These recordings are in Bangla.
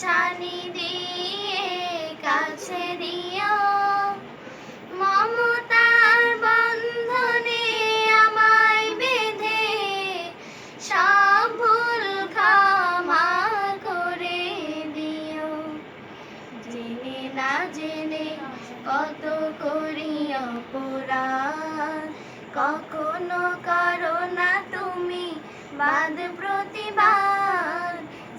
ছানি দিয়ে, কাছে দিও। মমতার বন্ধনে আমায় বেঁধে, সব ভুল ক্ষমা করে দিও। জেনে না জেনে কত করি অপরাধ। কখনো করো না তুমি বাদ প্রতিবাদ।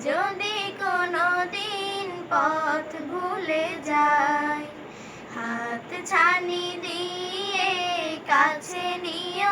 যদি কোনো দিন পথ ভুলে যায় হাত ছানি দিয়ে কাছে মম